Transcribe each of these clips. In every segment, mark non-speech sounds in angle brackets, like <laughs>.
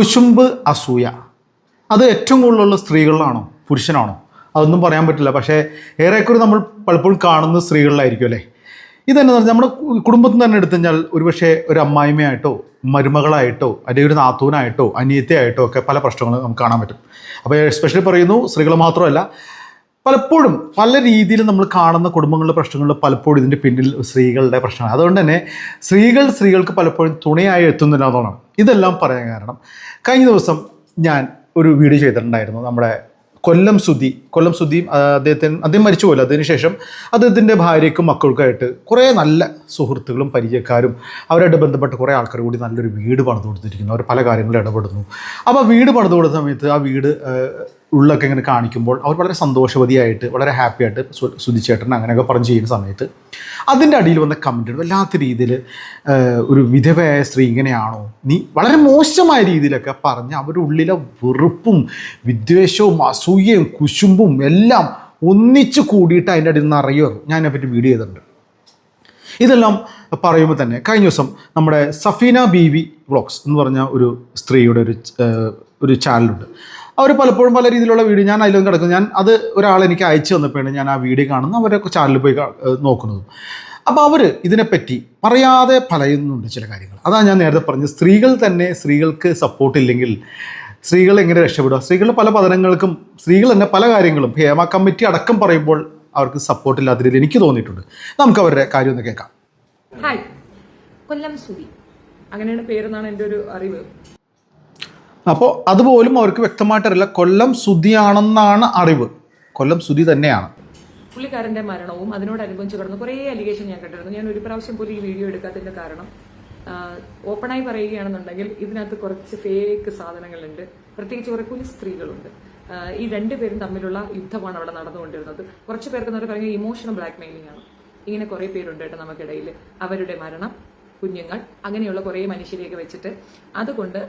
കുശുമ്പ് അസൂയ. അത് ഏറ്റവും കൂടുതലുള്ള സ്ത്രീകളിലാണോ? പുരുഷനാണോ? അതൊന്നും പറയാൻ പറ്റില്ല. പക്ഷേ ഏറെക്കുറെ നമ്മൾ പലപ്പോഴും കാണുന്ന സ്ത്രീകളിലായിരിക്കും അല്ലേ? ഇതെന്നു പറഞ്ഞാൽ നമ്മുടെ കുടുംബത്തിൽ തന്നെ എടുത്തു കഴിഞ്ഞാൽ ഒരുപക്ഷെ ഒരു അമ്മായിമ്മയായിട്ടോ മരുമകളായിട്ടോ അല്ലെങ്കിൽ ഒരു നാത്തൂനായിട്ടോ അനിയത്തിയായിട്ടോ ഒക്കെ പല പ്രശ്നങ്ങളും നമുക്ക് കാണാൻ പറ്റും. അപ്പോൾ എസ്പെഷ്യലി പറയുന്നു സ്ത്രീകൾ മാത്രമല്ല പലപ്പോഴും പല രീതിയിൽ നമ്മൾ കാണുന്ന കുടുംബങ്ങളുടെ പ്രശ്നങ്ങളിൽ പലപ്പോഴും ഇതിന്റെ പിന്നിൽ സ്ത്രീകളുടെ പ്രശ്നമാണ്. അതുകൊണ്ട് തന്നെ സ്ത്രീകൾ സ്ത്രീകൾക്ക് പലപ്പോഴും തുണയായി എത്തുന്നില്ല എന്നുള്ളതാണ് ഇതെല്ലാം പറയാൻ കാരണം. കഴിഞ്ഞ ദിവസം ഞാൻ ഒരു വീഡിയോ ചെയ്തിട്ടുണ്ടായിരുന്നു. നമ്മുടെ കൊല്ലം സുധി കൊല്ലം സുധിയും അദ്ദേഹത്തിന് അദ്ദേഹം മരിച്ചു പോലും അതിനുശേഷം അദ്ദേഹത്തിന്റെ ഭാര്യയ്ക്കും മക്കൾക്കായിട്ട് കുറേ നല്ല സുഹൃത്തുക്കളും പരിചയക്കാരും അവരായിട്ട് ബന്ധപ്പെട്ട് കുറേ ആൾക്കാർ കൂടി നല്ലൊരു വീട് പണിത് കൊടുത്തിരിക്കുന്നു അവർ പല കാര്യങ്ങളും ഇടപെടുന്നു. അപ്പോൾ വീട് പണിത് കൊടുത്ത സമയത്ത് ആ വീട് ഉള്ളൊക്കെ ഇങ്ങനെ കാണിക്കുമ്പോൾ അവർ വളരെ സന്തോഷവതിയായിട്ട് വളരെ ഹാപ്പി ആയിട്ട് സുധിച്ചേട്ടൻ അങ്ങനെയൊക്കെ പറഞ്ഞ് ചെയ്യുന്ന സമയത്ത് അതിന്റെ അടിയിൽ വന്ന കമന്റ് വല്ലാത്ത രീതിയിൽ ഒരു വിധവയായ സ്ത്രീ ഇങ്ങനെയാണോ? നീ വളരെ മോശമായ രീതിയിലൊക്കെ പറഞ്ഞ് അവരുടെ ഉള്ളിലെ വെറുപ്പും വിദ്വേഷവും അസൂയയും കുശുമ്പും എല്ലാം ഒന്നിച്ച് കൂടിയിട്ട് അതിന്റെ അടിയിൽ നിന്ന് അറിയുമോ ഞാൻ വീഡിയോ ചെയ്തിട്ടുണ്ട്. ഇതെല്ലാം പറയുമ്പോൾ തന്നെ കഴിഞ്ഞ ദിവസം നമ്മുടെ സഫീന ബി വി വ്ളോഗ്സ് എന്ന് പറഞ്ഞ ഒരു സ്ത്രീയുടെ ഒരു ഒരു ചാനലുണ്ട് അവർ പലപ്പോഴും പല രീതിയിലുള്ള വീഡിയോ ഞാൻ അതിലൊന്നും കിടക്കും ഞാൻ അത് ഒരാൾ എനിക്ക് അയച്ചു തന്നപ്പോഴാണ് ഞാൻ ആ വീഡിയോ കാണുന്നത്. അവരെ ചാനലിൽ പോയി നോക്കുന്നതും. അപ്പോൾ അവർ ഇതിനെപ്പറ്റി പറയാതെ പറയുന്നുണ്ട് ചില കാര്യങ്ങൾ. അതാണ് ഞാൻ നേരത്തെ പറഞ്ഞത്. സ്ത്രീകൾ തന്നെ സ്ത്രീകൾക്ക് സപ്പോർട്ട് ഇല്ലെങ്കിൽ സ്ത്രീകൾ എങ്ങനെ രക്ഷപ്പെടുക? സ്ത്രീകൾ പല പതനങ്ങൾക്കും സ്ത്രീകൾ തന്നെ പല കാര്യങ്ങളും ഹേമ കമ്മിറ്റി അടക്കം പറയുമ്പോൾ അവർക്ക് സപ്പോർട്ട് ഇല്ലാത്ത രീതിയിൽ എനിക്ക് തോന്നിയിട്ടുണ്ട്. നമുക്ക് അവരുടെ കാര്യം ഒന്ന് കേൾക്കാം. ഹായ് കൊല്ലം സുബി അങ്ങനെയാണ് പേരെന്നാണ് എന്റെ ഒരു അറിവ്. അപ്പോൾ അതുപോലും അവർക്ക് വ്യക്തമായിട്ടറിയില്ല. കൊല്ലം സുധിയാണെന്നാണ് അറിവ്. കൊല്ലം സുധി തന്നെയാണ്. പുള്ളിക്കാരന്റെ മരണവും അതിനോടനുബന്ധിച്ച് കിടന്ന് കുറേ അലിഗേഷൻ ഞാൻ കണ്ടിരുന്നു. ഞാൻ ഒരു പ്രാവശ്യം പോലും ഈ വീഡിയോ എടുക്കാത്തതിന്റെ കാരണം ഓപ്പണായി പറയുകയാണെന്നുണ്ടെങ്കിൽ ഇതിനകത്ത് കുറച്ച് ഫേക്ക് സാധനങ്ങളുണ്ട്. പ്രത്യേകിച്ച് കുറെ കുഞ്ഞു സ്ത്രീകളുണ്ട്. ഈ രണ്ടുപേരും തമ്മിലുള്ള യുദ്ധമാണ് അവിടെ നടന്നുകൊണ്ടിരുന്നത്. കുറച്ച് പേർക്ക് എന്ന് പറഞ്ഞാൽ ഇമോഷണൽ ബ്ലാക്ക് മെയിലിംഗ് ആണ്. ഇങ്ങനെ കുറേ പേരുണ്ട് കേട്ടോ നമുക്കിടയിൽ അവരുടെ മരണം കുഞ്ഞുങ്ങൾ അങ്ങനെയുള്ള കുറേ മനുഷ്യരെയൊക്കെ വെച്ചിട്ട് അതുകൊണ്ട്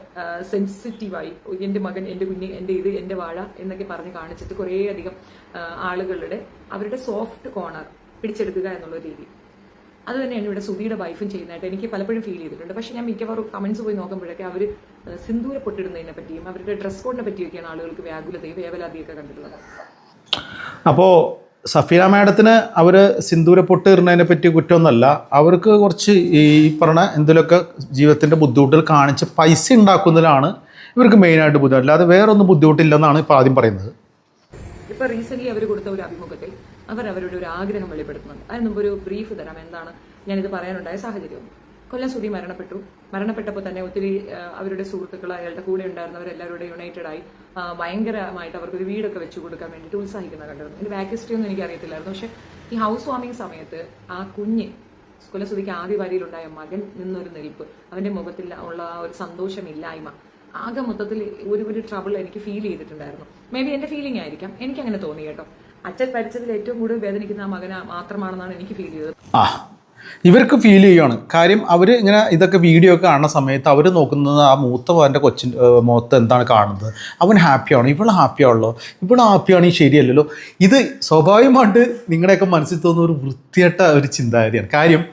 സെൻസിറ്റീവായി എന്റെ മകൻ എന്റെ കുഞ്ഞ് എന്റെ ഇത് എന്റെ വാഴ എന്നൊക്കെ പറഞ്ഞ് കാണിച്ചിട്ട് കുറേയധികം ആളുകളുടെ അവരുടെ സോഫ്റ്റ് കോർണർ പിടിച്ചെടുക്കുക എന്നുള്ള രീതി. അത് തന്നെയാണ് ഇവിടെ സുധിയുടെ വൈഫും ചെയ്യുന്നതായിട്ട് എനിക്ക് പലപ്പോഴും ഫീൽ ചെയ്തിട്ടുണ്ട്. പക്ഷേ ഞാൻ മിക്കവാറും കമന്റ്സ് പോയി നോക്കുമ്പോഴൊക്കെ അവർ സിന്ദൂര പൊട്ടിടുന്നതിനെ പറ്റിയും അവരുടെ ഡ്രസ് കോഡിനെ പറ്റിയൊക്കെയാണ് ആളുകൾക്ക് വ്യാകുലതയും വേവലാതിയൊക്കെ കണ്ടിട്ടുള്ളത്. അപ്പോൾ സഫീന മാഡത്തിന് അവർ സിന്ദൂര പൊട്ട് ഇടുന്നതിനെ പറ്റി കുറ്റമൊന്നുമല്ല. അവർക്ക് കുറച്ച് ഈ പറഞ്ഞ എന്തെങ്കിലുമൊക്കെ ജീവിതത്തിന്റെ ബുദ്ധിമുട്ടുകൾ കാണിച്ച് പൈസ ഉണ്ടാക്കുന്നതിലാണ് ഇവർക്ക് മെയിനായിട്ട് ബുദ്ധിമുട്ട്. അല്ലാതെ വേറൊന്നും ബുദ്ധിമുട്ടില്ലെന്നാണ് ഇപ്പോൾ ആദ്യം പറയുന്നത്. ഇപ്പോൾ റീസെന്റ്ലി അവർ കൊടുത്ത ഒരു അഭിമുഖത്തിൽ അവർ അവരുടെ ഒരു ആഗ്രഹം വെളിപ്പെടുത്തുന്നുണ്ട്. അതിന് മുമ്പ് ഒരു ബ്രീഫ് തരാം. എന്താണ്? ഞാനിത് പറയാനുണ്ടായ സാഹചര്യം. കൊല്ലം സുധി മരണപ്പെട്ടു. മരണപ്പെട്ടപ്പോൾ തന്നെ ഒത്തിരി അവരുടെ സുഹൃത്തുക്കൾ അയാളുടെ കൂടെ ഉണ്ടായിരുന്നവരെല്ലാവരുടെ യുണൈറ്റഡ് ആയി. ഭയങ്കരമായിട്ട് അവർക്കൊരു വീടൊക്കെ വെച്ചു കൊടുക്കാൻ വേണ്ടിയിട്ട് ഉത്സാഹിക്കുന്ന കണ്ടിരുന്നു ഇതിന്റെ ബാക്ക് ഹിസ്റ്ററി ഒന്നും എനിക്ക് അറിയത്തില്ലായിരുന്നു. പക്ഷെ ഈ ഹൗസ് വാമിംഗ് സമയത്ത് ആ കുഞ്ഞ് കുലസുതിക്ക് ആദ്യ വരിയിലുണ്ടായ മകൻ നിന്നൊരു നിൽപ്പ്. അവന്റെ മുഖത്തിൽ ഉള്ള ഒരു സന്തോഷമില്ലായ്മ. ആകെ മൊത്തത്തിൽ ഒരു ഒരു ട്രബിൾ എനിക്ക് ഫീൽ ചെയ്തിട്ടുണ്ടായിരുന്നു. മേ ബി എന്റെ ഫീലിംഗ് ആയിരിക്കാം. എനിക്ക് അങ്ങനെ തോന്നി കേട്ടോ. അച്ഛൻ പഠിച്ചതിൽ ഏറ്റവും കൂടുതൽ വേദനിക്കുന്ന ആ മകന മാത്രമാണെന്നാണ് എനിക്ക് ഫീൽ ചെയ്തത്. ഇവർക്ക് ഫീൽ ചെയ്യുകയാണ് കാര്യം അവർ ഇങ്ങനെ ഇതൊക്കെ വീഡിയോ ഒക്കെ കാണുന്ന സമയത്ത് അവർ നോക്കുന്നത് ആ മൂത്ത അവന്റെ കൊച്ചിൻ മുഖത്ത് എന്താണ് കാണുന്നത്? അവൻ ഹാപ്പിയാണ് ഇവൾ ഹാപ്പിയാണല്ലോ ഇവൾ ഹാപ്പിയാണ് ഈ ശരിയല്ലല്ലോ. ഇത് സ്വാഭാവികമായിട്ട് നിങ്ങളുടെയൊക്കെ മനസ്സിൽ തോന്നുന്ന ഒരു വൃത്തിയായിട്ട ഒരു ചിന്താഗതിയാണ്. കാര്യം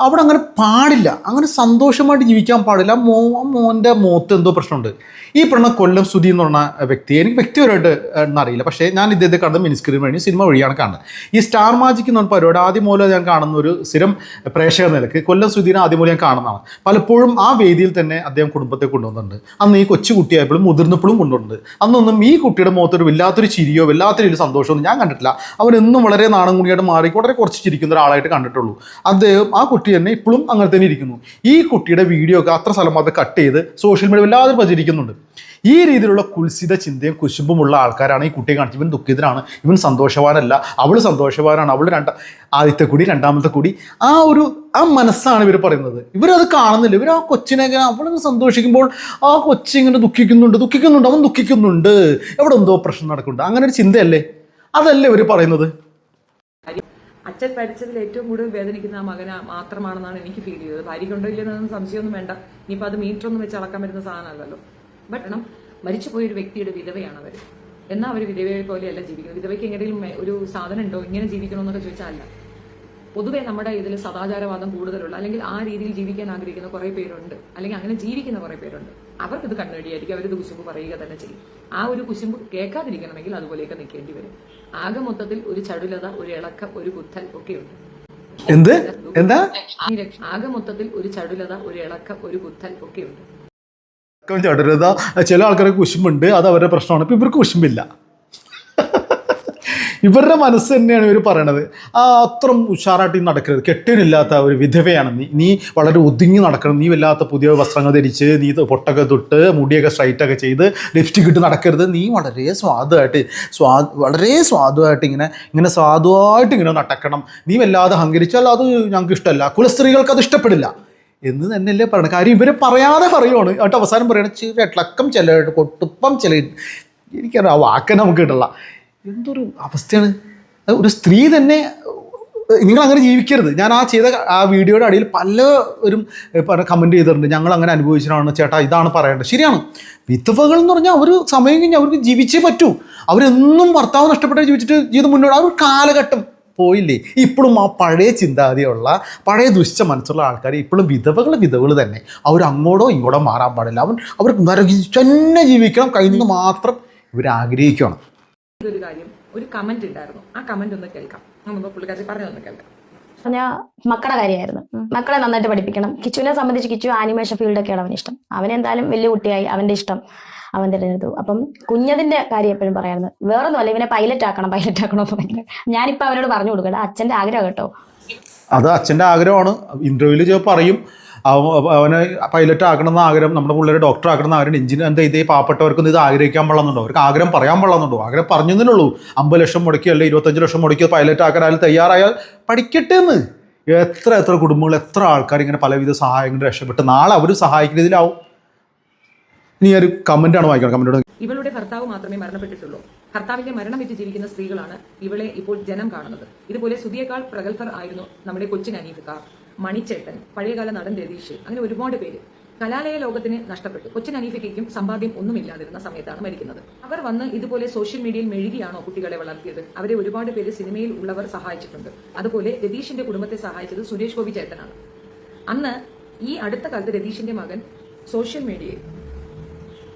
അവിടെ അങ്ങനെ പാടില്ല. അങ്ങനെ സന്തോഷമായിട്ട് ജീവിക്കാൻ പാടില്ല. മോ മോന്റെ മോത്ത് എന്തോ പ്രശ്നമുണ്ട്. ഈ പറഞ്ഞ കൊല്ലം സുധി എന്ന് പറഞ്ഞ വ്യക്തി എനിക്ക് വ്യക്തിപരമായിട്ട് അറിയില്ല. പക്ഷേ ഞാൻ ഇദ്ദേഹത്തെ കാണുന്നത് മിനിസ്ക്രീൻ വഴി സിനിമ വഴിയാണ് കാണുന്നത്. ഈ സ്റ്റാർ മാജിക് എന്ന് പറഞ്ഞ പരിപാടി ആദ്യം മൂലം ഞാൻ കാണുന്ന ഒരു സ്ഥിരം പ്രേക്ഷക നിലയ്ക്ക് കൊല്ലം സുധീനെ ആദ്യം മൂലം ഞാൻ കാണുന്നതാണ്. പലപ്പോഴും ആ വേദിയിൽ തന്നെ അദ്ദേഹം കുടുംബത്തെ കൊണ്ടുവന്നിട്ടുണ്ട്. അന്ന് ഈ കൊച്ചു കുട്ടിയായപ്പോഴും മുതിർന്നപ്പോഴും കൊണ്ടുവന്നിട്ടുണ്ട്. അന്നൊന്നും ഈ കുട്ടിയുടെ മുഖത്തൊരു വല്ലാത്തൊരു ചിരിയോ വല്ലാത്തൊരു ഒരു സന്തോഷമൊന്നും ഞാൻ കണ്ടിട്ടില്ല. അവൻ എന്നും വളരെ നാണം കുണിയായിട്ട് മാറി വളരെ കുറച്ച് ചിരിക്കുന്ന ഒരാളായിട്ട് കണ്ടിട്ടുള്ളൂ. അദ്ദേഹം ആ കുട്ടി തന്നെ ഇപ്പോഴും അങ്ങനെ തന്നെ ഇരിക്കുന്നു. ഈ കുട്ടിയുടെ വീഡിയോ ഒക്കെ അത്ര സ്ഥലം അത് കട്ട് ചെയ്ത് സോഷ്യൽ മീഡിയ വല്ലാതെ പ്രചരിക്കുന്നുണ്ട്. ഈ രീതിയിലുള്ള കുൽസിത ചിന്തയും കുശുമ്പുമുള്ള ആൾക്കാരാണ് ഈ കുട്ടിയെ കാണിച്ചത്. ഇവൻ ദുഃഖിതനാണ്. ഇവൻ സന്തോഷവാനല്ല. അവൾ സന്തോഷവാനാണ്. അവൾ രണ്ട ആദ്യത്തെ കൂടി രണ്ടാമത്തെ കൂടി. ആ ഒരു ആ മനസ്സാണ് ഇവർ പറയുന്നത്. ഇവരത് കാണുന്നില്ല. ഇവർ ആ കൊച്ചിനെ അവൾ സന്തോഷിക്കുമ്പോൾ ആ കൊച്ചി ഇങ്ങനെ ദുഃഖിക്കുന്നുണ്ട് ദുഃഖിക്കുന്നുണ്ട് അവൻ ദുഃഖിക്കുന്നുണ്ട്. എവിടെ എന്തോ പ്രശ്നം നടക്കുന്നുണ്ട്. അങ്ങനെ ഒരു ചിന്തയല്ലേ? അതല്ലേ ഇവർ പറയുന്നത്? അച്ഛൻ പഠിച്ചതിൽ ഏറ്റവും കൂടുതൽ വേദനിക്കുന്ന ആ മകന മാത്രമാണെന്നാണ് എനിക്ക് ഫീൽ ചെയ്തത്. ഭാര്യയ്ക്കുണ്ടോ ഇല്ലെന്നൊന്നും സംശയമൊന്നും വേണ്ട. ഇനിയിപ്പോൾ അത് മീറ്റർ ഒന്നും വെച്ച് അളക്കാൻ പറ്റുന്ന സാധനമല്ലല്ലോ. ബട്ട് കാരണം മരിച്ചുപോയ ഒരു വ്യക്തിയുടെ വിധവയാണ് അവർ എന്നാൽ അവർ വിധവയെ പോലെയല്ല ജീവിക്കുന്നത്? വിധവയ്ക്ക് എങ്ങനെയും ഒരു സാധനം ഉണ്ടോ? ഇങ്ങനെ ജീവിക്കണമെന്നൊക്കെ ചോദിച്ചാൽ അല്ല പൊതുവെ നമ്മുടെ ഇതിൽ സദാചാരവാദം കൂടുതലുള്ള അല്ലെങ്കിൽ ആ രീതിയിൽ ജീവിക്കാൻ ആഗ്രഹിക്കുന്ന കുറേ പേരുണ്ട്. അല്ലെങ്കിൽ അങ്ങനെ ജീവിക്കുന്ന കുറേ പേരുണ്ട്. അവർക്കിത് കണ്ണുവഴിയായിരിക്കും അവരിത് കുശുമ്പ് പറയുക തന്നെ ചെയ്യും. ആ ഒരു കുശുമ്പ് കേൾക്കാതിരിക്കണമെങ്കിൽ അതുപോലെയൊക്കെ നിൽക്കേണ്ടി വരും. ആകെ മൊത്തത്തിൽ ഒരു ചടുലത ഒരു ഇളക്കം ഒരു കുത്തൽ ഒക്കെയുണ്ട് എന്ത്? എന്താ? ആകെ മൊത്തത്തിൽ ഒരു ചടുലത ഒരു ഇളക്കം ഒരു കുത്തൽ ഒക്കെയുണ്ട് ചടുലത ചില ആൾക്കാർക്ക് കുശുമ്പുണ്ട് അത് അവരുടെ പ്രശ്നമാണ്. ഇപ്പം ഇവർക്ക് കുശുമ്പില്ല. ഇവരുടെ മനസ്സ് തന്നെയാണ് ഇവർ പറയണത്. ആ അത്ര ഉഷാറായിട്ട് നടക്കരുത്. കെട്ടിനില്ലാത്ത ഒരു വിധവയാണ് നീ. നീ വളരെ ഒതുങ്ങി നടക്കണം. നീ വല്ലാത്ത പുതിയ വസ്ത്രങ്ങൾ ധരിച്ച് നീ പൊട്ടൊക്കെ തൊട്ട് മുടിയൊക്കെ സ്ട്രൈറ്റൊക്കെ ചെയ്ത് ലിപ്സ്റ്റിക് ഇട്ട് നടക്കരുത്. നീ വളരെ സ്വാദുമായിട്ട് സ്വാ വളരെ സ്വാദുമായിട്ട് ഇങ്ങനെ ഇങ്ങനെ സ്വാദുവായിട്ട് ഇങ്ങനെ നടക്കണം. നീ വല്ലാതെ ഹങ്കരിച്ചാൽ അത് ഞങ്ങൾക്ക് ഇഷ്ടമല്ല. കുലസ്ത്രീകൾക്ക് അത് ഇഷ്ടപ്പെടില്ല. എന്ന് തന്നെയല്ലേ പറയണം കാര്യം ഇവരെ പറയാതെ പറയുവാണ്. എന്നിട്ട് അവസാനം പറയണ ചിരട്ടക്കം ചില കൊട്ടുപ്പം ചില എനിക്കറിയാം ആ വാക്കെ നമുക്ക് കിട്ടില്ല. എന്തൊരു അവസ്ഥയാണ്? ഒരു സ്ത്രീ തന്നെ നിങ്ങൾ അങ്ങനെ ജീവിക്കരുത്. ഞാൻ ആ ചെയ്ത ആ വീഡിയോയുടെ അടിയിൽ പലരും കമന്റ് ചെയ്തിട്ടുണ്ട്. ഞങ്ങൾ അങ്ങനെ അനുഭവിച്ചിട്ടാണ് ചേട്ടാ ഇതാണ് പറയേണ്ടത്. ശരിയാണ്. വിധവകൾ എന്ന് പറഞ്ഞാൽ അവർ സമയം കഴിഞ്ഞ് അവർക്ക് ജീവിച്ചേ പറ്റൂ. അവരെന്നും ഭർത്താവ് നഷ്ടപ്പെട്ട് ജീവിച്ചിട്ട് ജീവിതം മുന്നോട്ട് ആ ഒരു കാലഘട്ടം പോയില്ലേ? ഇപ്പോഴും ആ പഴയ ചിന്താഗതിയുള്ള പഴയ ദുഷ്ട മനസ്സുള്ള ആൾക്കാർ ഇപ്പോഴും വിധവകൾ വിധവകൾ തന്നെ. അവർ അങ്ങോട്ടോ ഇങ്ങോട്ടോ മാറാൻ പാടില്ല. അവൻ അവർ തന്നെ ജീവിക്കണം. കഴിയുന്നത് മാത്രം ഇവർ ആഗ്രഹിക്കണം ഇതൊരു കാര്യം ഒരു കമന്റ് ഉണ്ടായിരുന്നു ആ കമന്റ് ഒന്ന് കേൾക്കാം. നമുക്ക് പുള്ളിക്കാരി പറഞ്ഞൊന്ന് കേൾക്കാം. പറഞ്ഞാ മക്കളുടെ കാര്യമായിരുന്നു. മക്കളെ നന്നായിട്ട് പഠിപ്പിക്കണം. കിച്ചുവിനെ സംബന്ധിച്ച് കിച്ചു ആനിമേഷൻ ഫീൽഡൊക്കെയാണ് അവന് ഇഷ്ടം. അവൻ എന്തായാലും വലിയ കുട്ടിയായി അവന്റെ ഇഷ്ടം അവൻ തിരഞ്ഞെടുത്തു. അപ്പം കുഞ്ഞതിന്റെ കാര്യം എപ്പോഴും പറയാറുണ്ട്. വേറൊന്നുമല്ല ഇവനെ പൈലറ്റ് ആക്കണം പൈലറ്റ് ആക്കണം എന്ന് ഭയങ്കര ഞാനിപ്പോ അവനോട് പറഞ്ഞു കൊടുക്കട്ടെ. അച്ഛന്റെ ആഗ്രഹം കേട്ടോ. അത് അച്ഛന്റെ ആഗ്രഹമാണ്. ഇന്റർവ്യൂൽ ചിലപ്പോൾ പറയും. അവനെ പൈലറ്റ് ആക്കണമെന്ന് ആഗ്രഹം നമ്മുടെ പിള്ളേരെ ഡോക്ടർ ആക്കണമെന്ന ആഗ്രഹം എഞ്ചിനീയർ എന്താ ഇതേ പാവപ്പെട്ടവർക്കൊന്നും ഇത് ആഗ്രഹിക്കാൻ പാടുന്നുണ്ടോ അവർക്ക് ആഗ്രഹം പറയാൻ പാടുന്നുണ്ടോ ആഗ്രഹം പറഞ്ഞു ഉള്ളൂ അമ്പത് ലക്ഷം മുടക്കി അല്ലെങ്കിൽ ഇരുപത്തഞ്ച് ലക്ഷം മുടക്കി പൈലറ്റ് ആക്കാൻ തയ്യാറായാൽ പഠിക്കട്ടെ എന്ന് എത്ര എത്ര കുടുംബങ്ങൾ എത്ര ആൾക്കാർ ഇങ്ങനെ പലവിധ സഹായങ്ങൾ രക്ഷപ്പെട്ട് നാളെ അവർ സഹായിക്കുന്ന ഇതിലാവും ഇനി ഒരു കമന്റാണ് വായിക്കണം കമന്റോട് ഇവളുടെ ഭർത്താവ് മാത്രമേ മരണപ്പെട്ടിട്ടുള്ളൂ. ഭർത്താവിന്റെ മരണം വിറ്റ് ജീവിക്കുന്ന സ്ത്രീകളാണ് ഇവളെ ഇപ്പോൾ ജനം കാണുന്നത്. ഇതുപോലെ സുധിയേക്കാൾ പ്രഗത്ഭർ ആയിരുന്നു നമ്മുടെ കൊച്ചിൻ അനീഫിക്ക മണിച്ചേട്ടൻ പഴയകാല നടൻ രതീഷ് അങ്ങനെ ഒരുപാട് പേര് കലാലയ ലോകത്തിന് നഷ്ടപ്പെട്ടു. കൊച്ചിൻ അനീഫിക്കും സമ്പാദ്യം ഒന്നുമില്ലാതിരുന്ന സമയത്താണ് മരിക്കുന്നത്. അവർ വന്ന് ഇതുപോലെ സോഷ്യൽ മീഡിയയിൽ മെഴുകിയാണോ കുട്ടികളെ വളർത്തിയത്? അവരെ ഒരുപാട് പേര് സിനിമയിൽ ഉള്ളവർ സഹായിച്ചിട്ടുണ്ട്. അതുപോലെ രതീഷിന്റെ കുടുംബത്തെ സഹായിച്ചത് സുരേഷ് ഗോപി ചേട്ടനാണ്. അന്ന് ഈ അടുത്ത കാലത്ത് രതീഷിന്റെ മകൻ സോഷ്യൽ മീഡിയയിൽ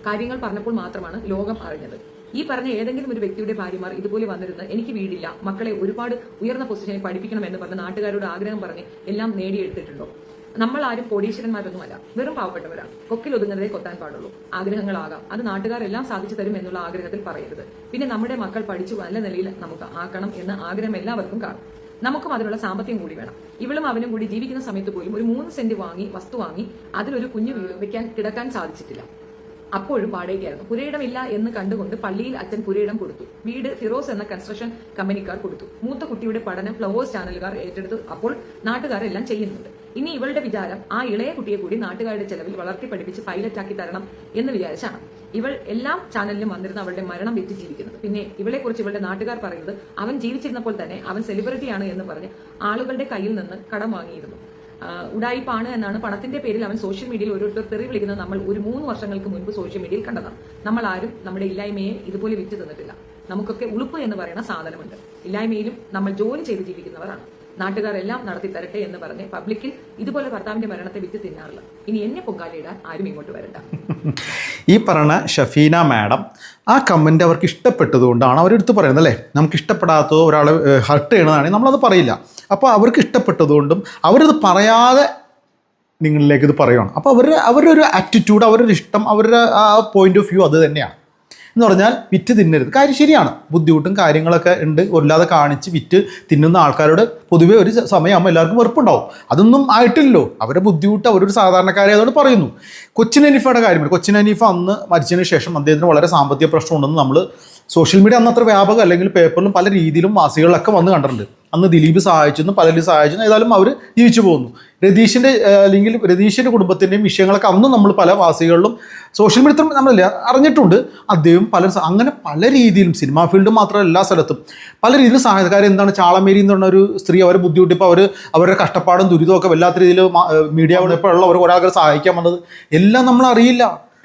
കാര്യങ്ങൾ പറഞ്ഞപ്പോൾ മാത്രമാണ് ലോകം അറിഞ്ഞത്. ഈ പറഞ്ഞ ഏതെങ്കിലും ഒരു വ്യക്തിയുടെ ഭാര്യമാർ ഇതുപോലെ വന്നിരുന്ന് എനിക്ക് വീടില്ല മക്കളെ ഒരുപാട് ഉയർന്ന പൊസിഷനിൽ പഠിപ്പിക്കണം എന്ന് പറഞ്ഞ് നാട്ടുകാരോട് ആഗ്രഹം പറഞ്ഞ് എല്ലാം നേടിയെടുത്തിട്ടുണ്ടോ? നമ്മൾ ആരും കോടീശ്വരന്മാരൊന്നുമല്ല വെറും പാവപ്പെട്ടവരാണ് കൊക്കിൽ ഒതുങ്ങുന്നതേ കൊത്താൻ പാടുള്ളൂ. ആഗ്രഹങ്ങളാകാം. അത് നാട്ടുകാരെല്ലാം സാധിച്ചു തരും എന്നുള്ള ആഗ്രഹത്തിൽ പറയരുത്. പിന്നെ നമ്മുടെ മക്കൾ പഠിച്ചു നല്ല നിലയിൽ നമുക്ക് ആക്കണം എന്ന ആഗ്രഹം എല്ലാവർക്കും കാണും. നമുക്കും അതിനുള്ള സാമ്പത്തികം കൂടി വേണം. ഇവളും അവനും കൂടി ജീവിക്കുന്ന സമയത്ത് പോലും ഒരു മൂന്ന് സെന്റ് വാങ്ങി വസ്തു വാങ്ങി അതിലൊരു കുഞ്ഞു വീട് വെക്കാൻ കിടക്കാൻ സാധിച്ചിട്ടില്ല. അപ്പോഴും വാടകയ്ക്കായിരുന്നു പുരയിടമില്ല എന്ന് കണ്ടുകൊണ്ട് പള്ളിയിൽ അച്ഛൻ പുരയിടം കൊടുത്തു. വീട് ഫിറോസ് എന്ന കൺസ്ട്രക്ഷൻ കമ്പനിക്കാർ കൊടുത്തു. മൂത്ത കുട്ടിയുടെ പഠനം ഫ്ലവേഴ്സ് ചാനലുകാർ ഏറ്റെടുത്തു. അപ്പോൾ നാട്ടുകാരെല്ലാം ചെയ്യുന്നുണ്ട്. ഇനി ഇവളുടെ വിചാരം ആ ഇളയ കുട്ടിയെ കൂടി നാട്ടുകാരുടെ ചെലവിൽ വളർത്തി പഠിപ്പിച്ച് പൈലറ്റാക്കി തരണം എന്ന് വിചാരിച്ചാണ്. ഇവൾ എല്ലാം ചാനലിലും വന്നിരുന്ന അവളുടെ മരണം വിറ്റ് ജീവിക്കുന്നത്. പിന്നെ ഇവളെ കുറിച്ച് ഇവളുടെ നാട്ടുകാർ പറയുന്നത് അവൻ ജീവിച്ചിരുന്നപ്പോൾ തന്നെ അവൻ സെലിബ്രിറ്റിയാണ് എന്ന് പറഞ്ഞ് ആളുകളുടെ കയ്യിൽ നിന്ന് കടം വാങ്ങിയിരുന്നു. ആഹ് ഉഡായിപ്പാണ് എന്നാണ് പണത്തിന്റെ പേരിൽ അവൻ സോഷ്യൽ മീഡിയയിൽ ഓരോരുത്തർ തെറി വിളിക്കുന്നത് നമ്മൾ ഒരു മൂന്ന് വർഷങ്ങൾക്ക് മുൻപ് സോഷ്യൽ മീഡിയയിൽ കണ്ടതാണ്. നമ്മൾ ആരും നമ്മുടെ ഇല്ലായ്മയെ ഇതുപോലെ വിറ്റ് തന്നിട്ടില്ല. നമുക്കൊക്കെ ഉളുപ്പ് എന്ന് പറയുന്ന സാധനമുണ്ട്. ഇല്ലായ്മയിലും നമ്മൾ ജോലി ചെയ്ത് ജീവിക്കുന്നവരാണ്. നാട്ടുകാരെല്ലാം നടത്തി തരട്ടെ എന്ന് പറഞ്ഞ് പബ്ലിക്കിൽ ഇതുപോലെ ഭർത്താവിന്റെ മരണത്തെ വിറ്റ് തിന്നാറില്ല. ഇനി എന്നെ പൊങ്കാലയിടാൻ ആരും ഇങ്ങോട്ട് വരണ്ട. <laughs> ഈ പറഞ്ഞ ഷഫീന മാഡം ആ കമന്റ് അവർക്ക് ഇഷ്ടപ്പെട്ടതുകൊണ്ടാണ് അവരെടുത്ത് പറയുന്നത് അല്ലേ? നമുക്ക് ഇഷ്ടപ്പെടാത്തതോ ഒരാളെ ഹർട്ട് ചെയ്യണതാണെങ്കിൽ നമ്മളത് പറയില്ല. അപ്പോൾ അവർക്ക് ഇഷ്ടപ്പെട്ടതുകൊണ്ടും അവരത് പറയാതെ നിങ്ങളിലേക്ക് ഇത് പറയുകയാണ് അപ്പോൾ അവരുടെ അവരുടെ ഒരു ആറ്റിറ്റ്യൂഡ് അവരുടെ ഇഷ്ടം അവരുടെ ആ പോയിന്റ് ഓഫ് വ്യൂ അത് തന്നെയാണ്. എന്ന് പറഞ്ഞാൽ വിറ്റ് തിന്നരുത്. കാര്യം ശരിയാണ്. ബുദ്ധിമുട്ടും കാര്യങ്ങളൊക്കെ ഉണ്ട്. ഒല്ലാതെ കാണിച്ച് വിറ്റ് തിന്നുന്ന ആൾക്കാരോട് പൊതുവേ ഒരു സമയമാകുമ്പോൾ എല്ലാവർക്കും വെറുപ്പുണ്ടാവും. അതൊന്നും ആയിട്ടില്ലല്ലോ. അവരുടെ ബുദ്ധിമുട്ട് അവരൊരു സാധാരണക്കാരെ അതുകൊണ്ട് പറയുന്നു. കൊച്ചിൻ അനീഫയുടെ കാര്യമില്ല. കൊച്ചിൻ അനീഫ അന്ന് മരിച്ചതിന് ശേഷം അദ്ദേഹത്തിന് വളരെ സാമ്പത്തിക പ്രശ്നമുണ്ടെന്ന് നമ്മൾ സോഷ്യൽ മീഡിയ അന്ന് അത്ര വ്യാപകം അല്ലെങ്കിൽ പേപ്പറിലും പല രീതിയിലും വാസികളിലൊക്കെ വന്ന് കണ്ടിട്ടുണ്ട്. അന്ന് ദിലീപ് സഹായിച്ചെന്ന് പലരും സഹായിച്ചു ഏതായാലും അവർ ജീവിച്ചു പോകുന്നു. രതീഷിന്റെ അല്ലെങ്കിൽ രതീഷിന്റെ കുടുംബത്തിന്റെയും വിഷയങ്ങളൊക്കെ അന്നും നമ്മൾ പല വാസികളിലും സോഷ്യൽ മീഡിയ നമ്മളല്ല അറിഞ്ഞിട്ടുണ്ട്. അദ്ദേഹം പല അങ്ങനെ പല രീതിയിലും സിനിമാ ഫീൽഡ് മാത്രമല്ല എല്ലാ സ്ഥലത്തും പല രീതിയിലും സഹായക്കാരെ എന്താണ് ചാളമേരി എന്ന് പറഞ്ഞ ഒരു സ്ത്രീ അവർ ബുദ്ധിമുട്ടിപ്പോൾ അവർ അവരുടെ കഷ്ടപ്പാടും ദുരിതവും ഒക്കെ വല്ലാത്ത രീതിയിൽ മീഡിയ ഉള്ളവർ അവർ ഒരാൾക്കാർ സഹായിക്കാൻ വന്നത്. എല്ലാം നമ്മൾ അറിയില്ല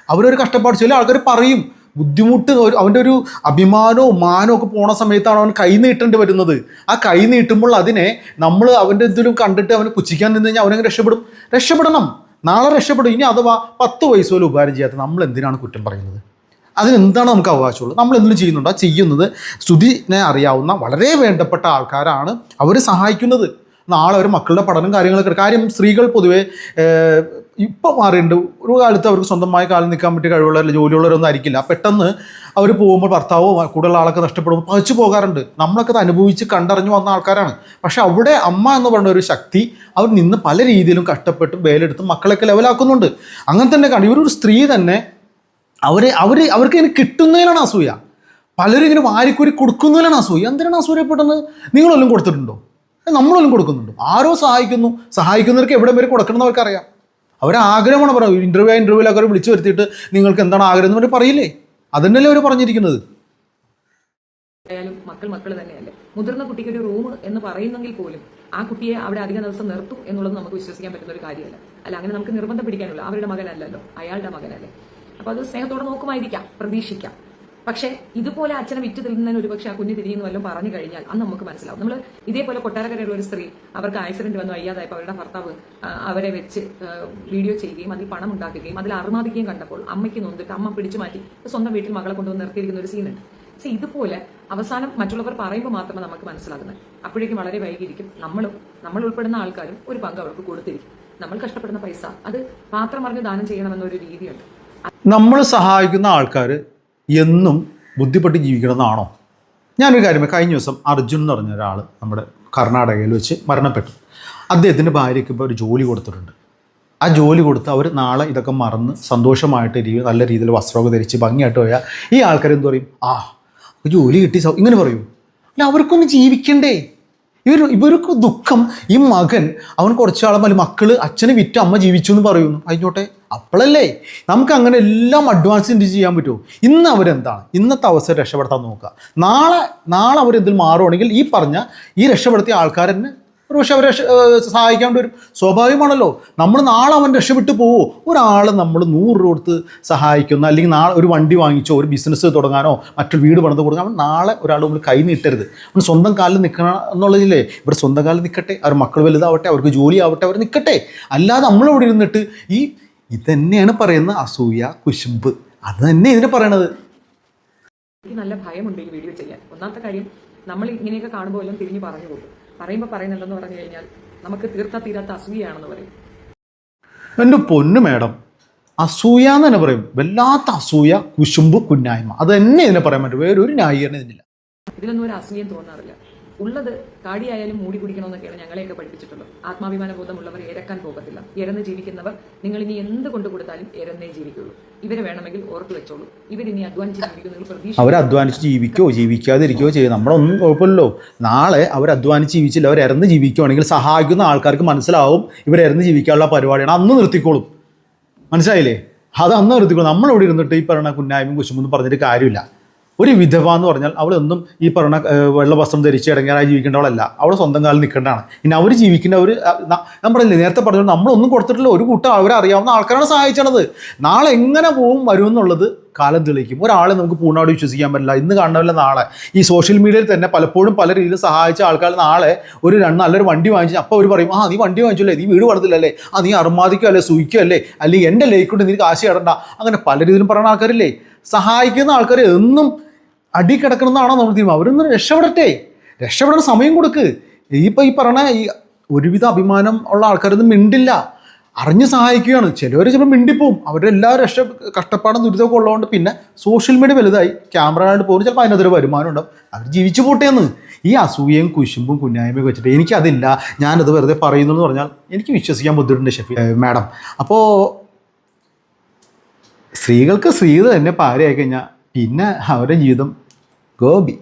അവരൊരു കഷ്ടപ്പാട് ചില ആൾക്കാർ പറയും. ബുദ്ധിമുട്ട് അവന്റെ ഒരു അഭിമാനവും മാനവും ഒക്കെ പോണ സമയത്താണ് അവൻ കൈ നീട്ടേണ്ടി വരുന്നത്. ആ കൈ നീട്ടുമ്പോൾ അതിനെ നമ്മൾ അവന്റെ എന്തെങ്കിലും കണ്ടിട്ട് അവനെ പുച്ഛിക്കാൻ നിന്ന് കഴിഞ്ഞാൽ അവനെങ്ങനെ രക്ഷപ്പെടും. രക്ഷപ്പെടണം. നാളെ രക്ഷപ്പെടും. ഇനി അഥവാ പത്ത് വയസ്സ് പോലും ഉപകാരം ചെയ്യാത്ത നമ്മൾ എന്തിനാണ് കുറ്റം പറയുന്നത്? അതിനെന്താണ് നമുക്ക് അവകാശമുള്ളത്? നമ്മൾ എന്തിനും ചെയ്യുന്നുണ്ടോ. ചെയ്യുന്നത് സ്തുതിനെ അറിയാവുന്ന വളരെ വേണ്ടപ്പെട്ട ആൾക്കാരാണ് അവർ സഹായിക്കുന്നത്. നാളെ ഒരു മക്കളുടെ പഠനം കാര്യങ്ങളൊക്കെ കാര്യം സ്ത്രീകൾ പൊതുവേ ഇപ്പം മാറിയിട്ടുണ്ട്. ഒരു കാലത്ത് അവർക്ക് സ്വന്തമായി കാലം നിൽക്കാൻ പറ്റിയ കഴിവുള്ള ജോലിയുള്ളവരൊന്നും ആയിരിക്കില്ല. പെട്ടെന്ന് അവർ പോകുമ്പോൾ ഭർത്താവോ കൂടുതൽ ആളൊക്കെ നഷ്ടപ്പെടുമ്പോൾ പതിച്ചു പോകാറുണ്ട്. നമ്മളൊക്കെ അത് അനുഭവിച്ച് കണ്ടറിഞ്ഞു വന്ന ആൾക്കാരാണ്. പക്ഷേ അവിടെ അമ്മ എന്ന് പറഞ്ഞ ഒരു ശക്തി അവർ നിന്ന് പല രീതിയിലും കഷ്ടപ്പെട്ട് വേലെടുത്ത് മക്കളൊക്കെ ലെവലാക്കുന്നുണ്ട്. അങ്ങനെ തന്നെ കാണും ഇവരൊരു സ്ത്രീ തന്നെ അവരെ അവർ അവർക്ക് ഇനി കിട്ടുന്നതിലാണ് അസൂയ. പലരും ഇങ്ങനെ വാരിക്കൂരി കൊടുക്കുന്നതിലാണ് അസൂയ. എന്തിനാണ് അസൂയപ്പെട്ടെന്ന് നിങ്ങളൊന്നും കൊടുത്തിട്ടുണ്ടോ? ഏ, കൊടുക്കുന്നുണ്ട്. ആരോ സഹായിക്കുന്നു. സഹായിക്കുന്നവർക്ക് എവിടെ വരെ കൊടുക്കണം എന്ന് അവർക്കറിയാം അവരെ ആഗ്രഹമാണ് പറയുക. ഇന്റർവ്യൂ ഇന്റർവ്യൂലൊക്കെ വിളിച്ചു വരുത്തിയിട്ട് നിങ്ങൾക്ക് എന്താണ് ആഗ്രഹം എന്ന് പറയില്ലേ? അതന്നെയല്ലേ അവർ പറഞ്ഞിരിക്കുന്നത്. ആയാലും മക്കൾ മക്കൾ തന്നെയല്ലേ. മുതിർന്ന കുട്ടിക്ക് ഒരു റൂം എന്ന് പറയുന്നെങ്കിൽ പോലും ആ കുട്ടിയെ അവിടെ അധിക ദിവസം നിർത്തും എന്നുള്ളത് നമുക്ക് വിശ്വസിക്കാൻ പറ്റുന്ന ഒരു കാര്യമല്ല. അല്ല അങ്ങനെ നമുക്ക് നിർബന്ധം പിടിക്കാനുള്ള അവരുടെ മകനല്ലല്ലോ. അയാളുടെ മകനല്ലേ. അപ്പൊ അത് സ്നേഹത്തോടെ നോക്കുമായിരിക്കാം. പ്രതീക്ഷിക്കാം. പക്ഷേ ഇതുപോലെ അച്ഛനെ വിറ്റ് തിന്നുന്നതിന് ഒരുപക്ഷെ ആ കുഞ്ഞ് തിരിയുന്നു വല്ലതും പറഞ്ഞു കഴിഞ്ഞാൽ അന്ന് നമുക്ക് മനസ്സിലാവും. നമ്മൾ ഇതേപോലെ കൊട്ടാരക്കരയുള്ള ഒരു സ്ത്രീ അവർക്ക് ആക്സിഡന്റ് വന്നു വയ്യാതായപ്പോൾ അവരുടെ ഭർത്താവ് അവരെ വെച്ച് വീഡിയോ ചെയ്യുകയും അതിൽ പണം ഉണ്ടാക്കുകയും അതിൽ അറുമാദിക്കുകയും കണ്ടപ്പോൾ അമ്മയ്ക്ക് നൊന്നിട്ട് അമ്മ പിടിച്ചു മാറ്റി സ്വന്തം വീട്ടിൽ മകളെ കൊണ്ടുവന്ന് നിർത്തിയിരിക്കുന്ന ഒരു സീനുണ്ട് പക്ഷേ ഇതുപോലെ അവസാനം മറ്റുള്ളവർ പറയുമ്പോൾ മാത്രമേ നമുക്ക് മനസ്സിലാകുന്നത്. അപ്പോഴേക്കും വളരെ വൈകിയിരിക്കും. നമ്മളും നമ്മൾ ഉൾപ്പെടുന്ന ആൾക്കാരും ഒരു പങ്ക് അവർക്ക് കൊടുത്തിരിക്കും. നമ്മൾ കഷ്ടപ്പെടുന്ന പൈസ അത് പാത്രം അറിഞ്ഞ് ദാനം ചെയ്യണമെന്നൊരു രീതിയുണ്ട്. നമ്മൾ സഹായിക്കുന്ന ആൾക്കാർ എന്നും ബുദ്ധിപ്പെട്ട് ജീവിക്കണമെന്നാണോ? ഞാനൊരു കാര്യം. കഴിഞ്ഞ ദിവസം അർജുൻ എന്ന് പറഞ്ഞ ഒരാൾ നമ്മുടെ കർണാടകയിൽ വെച്ച് മരണപ്പെട്ടു. അദ്ദേഹത്തിന്റെ ഭാര്യയ്ക്ക് ഇപ്പോൾ ഒരു ജോലി കൊടുത്തിട്ടുണ്ട്. ആ ജോലി കൊടുത്ത് അവർ നാളെ ഇതൊക്കെ മറന്ന് സന്തോഷമായിട്ട് ഇരിക്കും നല്ല രീതിയിൽ വസ്ത്രമൊക്കെ ധരിച്ച് ഭംഗിയായിട്ട് പോയാൽ ഈ ആൾക്കാരെന്ത് പറയും? ആ ജോലി കിട്ടി സൗ-" ഇങ്ങനെ പറയൂ. അല്ല അവർക്കൊന്ന് ജീവിക്കണ്ടേ? ഇവർ ഇവർക്ക് ദുഃഖം. ഈ മകൻ അവൻ കുറച്ചാളും അല്ല മക്കൾ അച്ഛനെ വിറ്റ് അമ്മ ജീവിച്ചു എന്ന് പറയുന്നു. അതിനോട്ടെ അപ്പോഴല്ലേ നമുക്ക് അങ്ങനെ എല്ലാം അഡ്വാൻസ് എന്ത് ചെയ്യാൻ പറ്റുമോ ഇന്ന് അവരെന്താണ്? ഇന്നത്തെ അവസരം രക്ഷപ്പെടുത്താൻ നോക്കുക. നാളെ നാളെ അവരെന്തിൽ മാറുവാണെങ്കിൽ ഈ പറഞ്ഞ ഈ രക്ഷപ്പെടുത്തിയ ആൾക്കാർ തന്നെ ഒരു പക്ഷെ അവരെ സഹായിക്കാണ്ട് വരും. സ്വാഭാവികമാണല്ലോ നമ്മൾ നാളെ അവൻ രക്ഷപ്പെട്ടു പോവോ? ഒരാൾ നമ്മൾ നൂറ് രൂപ കൊടുത്ത് സഹായിക്കുന്ന അല്ലെങ്കിൽ നാളെ ഒരു വണ്ടി വാങ്ങിച്ചോ ഒരു ബിസിനസ് തുടങ്ങാനോ മറ്റൊരു വീട് പണിത് കൊടുക്കാൻ നാളെ ഒരാൾ നമ്മൾ കൈ നീട്ടരുത്. അവൻ സ്വന്തം കാലിൽ നിൽക്കണം എന്നുള്ളതില്ലേ? ഇവർ സ്വന്തം കാലിൽ നിൽക്കട്ടെ അവർ മക്കൾ വലുതാവട്ടെ അവർക്ക് ജോലി ആവട്ടെ അവർ നിൽക്കട്ടെ. അല്ലാതെ നമ്മളിവിടെ ഇരുന്നിട്ട് ഈ ഇതന്നെയാണ് പറയുന്ന അസൂയ കുശുമ്പ്. അത് തന്നെ ഇതിന് പറയണത്. എനിക്ക് നല്ല ഭയമുണ്ട് ഈ വീഡിയോ ചെയ്യാൻ. ഒന്നാമത്തെ കാര്യം നമ്മൾ ഇങ്ങനെയൊക്കെ കാണുമ്പോൾ എല്ലാം തിരിഞ്ഞു പറഞ്ഞു പോകും. പറയുമ്പോൾ പറയുന്നുണ്ടെന്ന് പറഞ്ഞു കഴിഞ്ഞാൽ നമുക്ക് തീർത്താ തീരാത്ത അസൂയാണെന്ന് പറയും. എന്റെ പൊന്നു മേഡം അസൂയ എന്ന് തന്നെ പറയും. വല്ലാത്ത അസൂയ കുശുമ്പ് കുന്നായ്മ. അത് തന്നെ ഇതിനെ പറയാൻ പറ്റും. വേറെ ഒരു ന്യായീകരണം ഇതിനില്ല. ഇതിലൊന്നും ഒരു അസൂയം തോന്നാറില്ല. ഉള്ളത് കാടിയായാലും മൂടി കുടിക്കണമെന്നൊക്കെയാണ് ഞങ്ങളെയൊക്കെ പഠിപ്പിച്ചിട്ടുള്ളത്. ആത്മാഭിമാന ബോധമുള്ളവർ ഇരക്കാൻ പോകത്തില്ല. ഇരന്ന് ജീവിക്കുന്നവർ നിങ്ങൾ ഇനി എന്ത് കൊണ്ടു കൊടുത്താലും ഇരന്നേ ജീവിക്കുള്ളൂ. ഇവരെ വേണമെങ്കിൽ ഓർത്തു വെച്ചോളൂ. ഇവരിനി അധ്വാനിച്ച് ജീവിക്കുന്ന അവർ അധ്വാനിച്ച് ജീവിക്കോ ജീവിക്കാതിരിക്കുകയോ ചെയ്യും. നമ്മളൊന്നും കുഴപ്പമില്ലല്ലോ. നാളെ അവർ അധ്വാനിച്ച് ജീവിച്ചില്ല അവർ ഇറന്ന് ജീവിക്കുവാണെങ്കിൽ സഹായിക്കുന്ന ആൾക്കാർക്ക് മനസ്സിലാവും ഇവർ ഇറന്ന് ജീവിക്കാനുള്ള പരിപാടിയാണ്. അന്ന് നിർത്തിക്കോളും. മനസ്സിലായില്ലേ? അത് അന്ന് നിർത്തിക്കോളും. നമ്മളിവിടെ ഇരുന്നിട്ട് ഈ പറയുന്ന കുന്നായ്മയും കുശുമെന്ന് പറഞ്ഞിട്ട് കാര്യമില്ല. ഒരു വിധവ എന്ന് പറഞ്ഞാൽ അവളൊന്നും ഈ പറഞ്ഞ വെള്ള വസ്ത്രം ധരിച്ച് ഇടങ്ങാറായി ജീവിക്കേണ്ടവളല്ല. അവൾ സ്വന്തം കാലിൽ നിൽക്കേണ്ടതാണ്. ഇനി അവർ ജീവിക്കുന്ന ഞാൻ പറഞ്ഞില്ലേ നേരത്തെ പറഞ്ഞു നമ്മളൊന്നും കൊടുത്തിട്ടില്ല. ഒരു കൂട്ടം അവരറിയാവുന്ന ആൾക്കാരാണ് സഹായിച്ചണത്. നാളെ എങ്ങനെ പോകും വരും എന്നുള്ളത് കാലം തെളിയിക്കും. ഒരാളെ നമുക്ക് പൂർണമായിട്ട് വിശ്വസിക്കാൻ പറ്റില്ല. ഇന്ന് കാണുന്നവല്ല നാളെ. ഈ സോഷ്യൽ മീഡിയയിൽ തന്നെ പലപ്പോഴും പല രീതിയിൽ സഹായിച്ച ആൾക്കാർ നാളെ ഒരു രണ്ട് നല്ലൊരു വണ്ടി വാങ്ങിച്ചു അപ്പോൾ അവർ പറയും ആ നീ വണ്ടി വാങ്ങിച്ചല്ലേ? നീ വീട് പണിതില്ലല്ലേ? ആ നീ അർമാദിക്കോ അല്ലേ? സൂഹിക്കോ അല്ലേ അല്ലെങ്കിൽ എന്റെ ലേക്കൊണ്ട് നിനക്ക് കാശ് ഇടണ്ട അങ്ങനെ പല രീതിയിലും പറയുന്ന ആൾക്കാരില്ലേ. സഹായിക്കുന്ന ആൾക്കാർ എന്നും അടി കിടക്കണമെന്നാണോ നമ്മൾ തീരുമാനം? അവരൊന്ന് രക്ഷപ്പെടട്ടെ. രക്ഷപ്പെടാൻ സമയം കൊടുക്ക്. ഇപ്പം ഈ പറഞ്ഞ ഈ ഒരുവിധ അഭിമാനം ഉള്ള ആൾക്കാരൊന്നും മിണ്ടില്ല. അറിഞ്ഞ് സഹായിക്കുകയാണ്. ചിലവർ ചിലപ്പോൾ മിണ്ടിപ്പോവും. അവരുടെ എല്ലാ രക്ഷ കഷ്ടപ്പാടും ദുരിതമൊക്കെ ഉള്ളതുകൊണ്ട് പിന്നെ സോഷ്യൽ മീഡിയ വലുതായി. ക്യാമറ കണ്ട് പോകും ചിലപ്പോൾ അതിനകത്തൊരു വരുമാനം ഉണ്ടാവും. അവർ ജീവിച്ചു പോട്ടേന്ന് ഈ അസൂയയും കുശുമ്പും കുഞ്ഞായ്മയും വെച്ചിട്ട് എനിക്കതില്ല. ഞാനത് വെറുതെ പറയുന്നു എന്ന് പറഞ്ഞാൽ എനിക്ക് വിശ്വസിക്കാൻ ബുദ്ധിമുട്ടുണ്ട് ഷെഫി. മാഡം. അപ്പോൾ സ്ത്രീകൾക്ക് സ്ത്രീ തന്നെ പാരയായി കഴിഞ്ഞാൽ പിന്നെ അവരുടെ ജീവിതം ഗോപി.